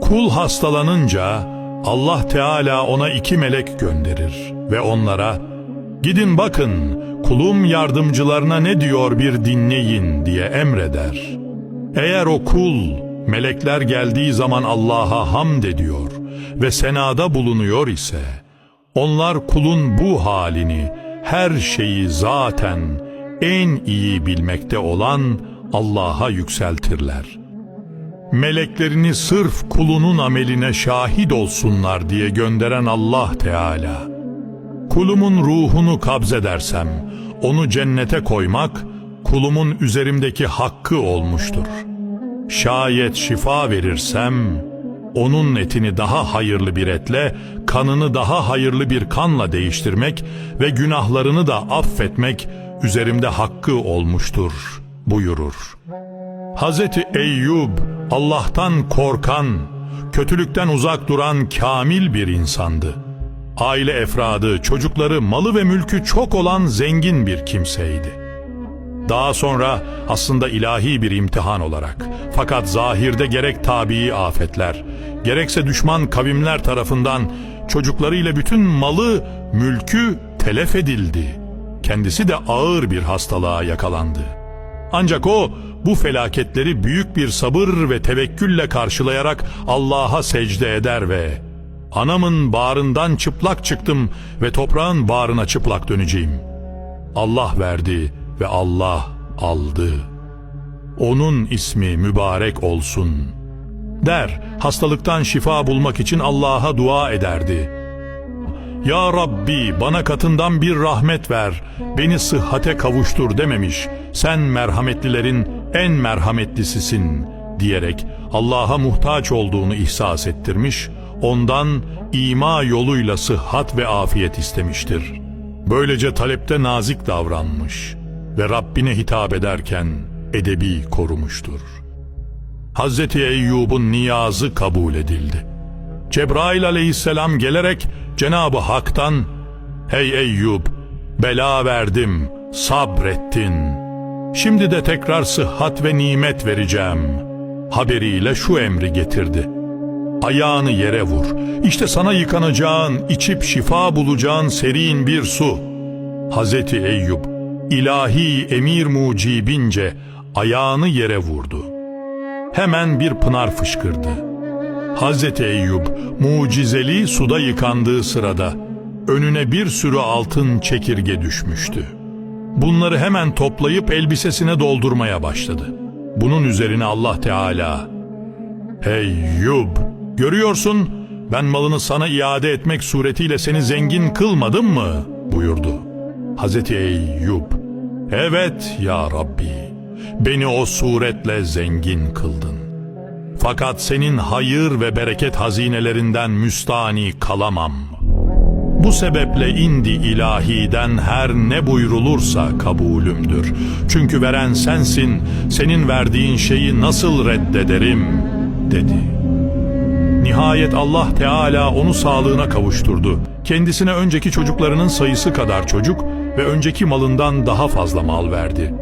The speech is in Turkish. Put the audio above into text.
Kul hastalanınca Allah Teala ona iki melek gönderir ve onlara gidin bakın kulum yardımcılarına ne diyor bir dinleyin diye emreder. Eğer o kul melekler geldiği zaman Allah'a hamd ediyor ve senada bulunuyor ise onlar kulun bu halini her şeyi zaten en iyi bilmekte olan Allah'a yükseltirler.'' Meleklerini sırf kulunun ameline şahit olsunlar diye gönderen Allah Teala. Kulumun ruhunu kabzedersem, onu cennete koymak, kulumun üzerimdeki hakkı olmuştur. Şayet şifa verirsem, onun etini daha hayırlı bir etle, kanını daha hayırlı bir kanla değiştirmek ve günahlarını da affetmek üzerimde hakkı olmuştur buyurur. Hazreti Eyyub Allah'tan korkan, kötülükten uzak duran kamil bir insandı. Aile efradı, çocukları, malı ve mülkü çok olan zengin bir kimseydi. Daha sonra aslında ilahi bir imtihan olarak fakat zahirde gerek tabii afetler, gerekse düşman kavimler tarafından çocuklarıyla bütün malı, mülkü telef edildi. Kendisi de ağır bir hastalığa yakalandı. Ancak o bu felaketleri büyük bir sabır ve tevekkülle karşılayarak Allah'a secde eder ve anamın bağrından çıplak çıktım ve toprağın bağrına çıplak döneceğim. Allah verdi ve Allah aldı. Onun ismi mübarek olsun. Der, hastalıktan şifa bulmak için Allah'a dua ederdi. Ya Rabbi bana katından bir rahmet ver, beni sıhhate kavuştur dememiş. Sen merhametlilerin en merhametlisisin diyerek Allah'a muhtaç olduğunu ihsas ettirmiş, ondan ima yoluyla sıhhat ve afiyet istemiştir. Böylece talepte nazik davranmış ve Rabbine hitap ederken edebi korumuştur. Hazreti Eyyub'un niyazı kabul edildi. Cebrail aleyhisselam gelerek Cenab-ı Hak'tan Hey Eyyub bela verdim sabrettin. Şimdi de tekrar sıhhat ve nimet vereceğim. Haberiyle şu emri getirdi. Ayağını yere vur. İşte sana yıkanacağın, içip şifa bulacağın serin bir su. Hazreti Eyyub ilahi emir mucibince ayağını yere vurdu. Hemen bir pınar fışkırdı. Hazreti Eyyub mucizeli suda yıkandığı sırada önüne bir sürü altın çekirge düşmüştü. Bunları hemen toplayıp elbisesine doldurmaya başladı. Bunun üzerine Allah Teala Eyyub görüyorsun ben malını sana iade etmek suretiyle seni zengin kılmadım mı buyurdu. Hazreti Eyyub evet ya Rabbi beni o suretle zengin kıldın. Fakat senin hayır ve bereket hazinelerinden müstani kalamam. Bu sebeple indi ilahiden her ne buyrulursa kabulümdür. Çünkü veren sensin, senin verdiğin şeyi nasıl reddederim, dedi. Nihayet Allah Teala onu sağlığına kavuşturdu. Kendisine önceki çocuklarının sayısı kadar çocuk ve önceki malından daha fazla mal verdi.